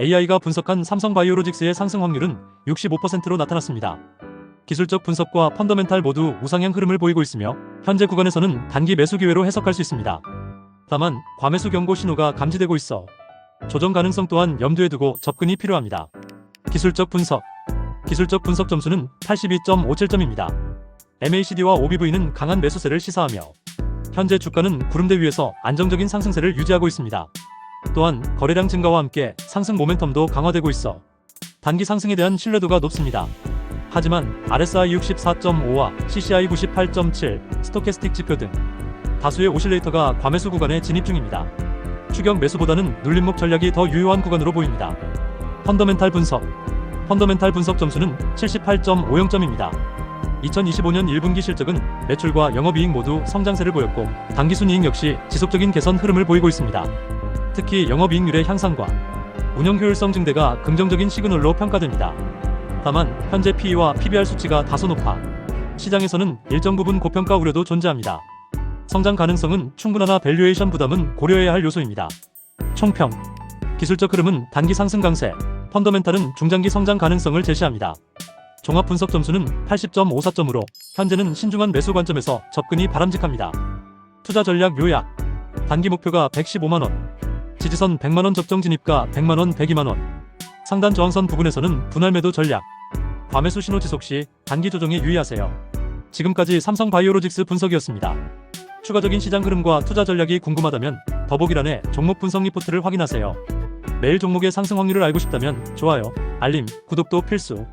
AI가 분석한 삼성바이오로직스의 상승 확률은 65%로 나타났습니다. 기술적 분석과 펀더멘탈 모두 우상향 흐름을 보이고 있으며 현재 구간에서는 단기 매수 기회로 해석할 수 있습니다. 다만 과매수 경고 신호가 감지되고 있어 조정 가능성 또한 염두에 두고 접근이 필요합니다. 기술적 분석 기술적 분석 점수는 82.57점입니다. MACD와 OBV는 강한 매수세를 시사하며 현재 주가는 구름대 위에서 안정적인 상승세를 유지하고 있습니다. 또한 거래량 증가와 함께 상승 모멘텀도 강화되고 있어 단기 상승에 대한 신뢰도가 높습니다. 하지만 RSI 64.5와 CCI 98.7, 스토캐스틱 지표 등 다수의 오실레이터가 과매수 구간에 진입 중입니다. 추격 매수보다는 눌림목 전략이 더 유효한 구간으로 보입니다. 펀더멘탈 분석 펀더멘탈 분석 점수는 78.50점입니다. 2025년 1분기 실적은 매출과 영업이익 모두 성장세를 보였고 당기순이익 역시 지속적인 개선 흐름을 보이고 있습니다. 특히 영업이익률의 향상과 운영 효율성 증대가 긍정적인 시그널로 평가됩니다. 다만 현재 PE와 PBR 수치가 다소 높아 시장에서는 일정 부분 고평가 우려도 존재합니다. 성장 가능성은 충분하나 밸류에이션 부담은 고려해야 할 요소입니다. 총평 기술적 흐름은 단기 상승 강세, 펀더멘탈은 중장기 성장 가능성을 제시합니다. 종합 분석 점수는 80.54점으로 현재는 신중한 매수 관점에서 접근이 바람직합니다. 투자 전략 요약 단기 목표가 115만 원 지지선 100만원 적정 진입가 100만원 102만원 상단 저항선 부근에서는 분할 매도 전략 과매수 신호 지속 시 단기 조정에 유의하세요. 지금까지 삼성 바이오로직스 분석이었습니다. 추가적인 시장 흐름과 투자 전략이 궁금하다면 더보기란에 종목 분석 리포트를 확인하세요. 매일 종목의 상승 확률을 알고 싶다면 좋아요, 알림, 구독도 필수.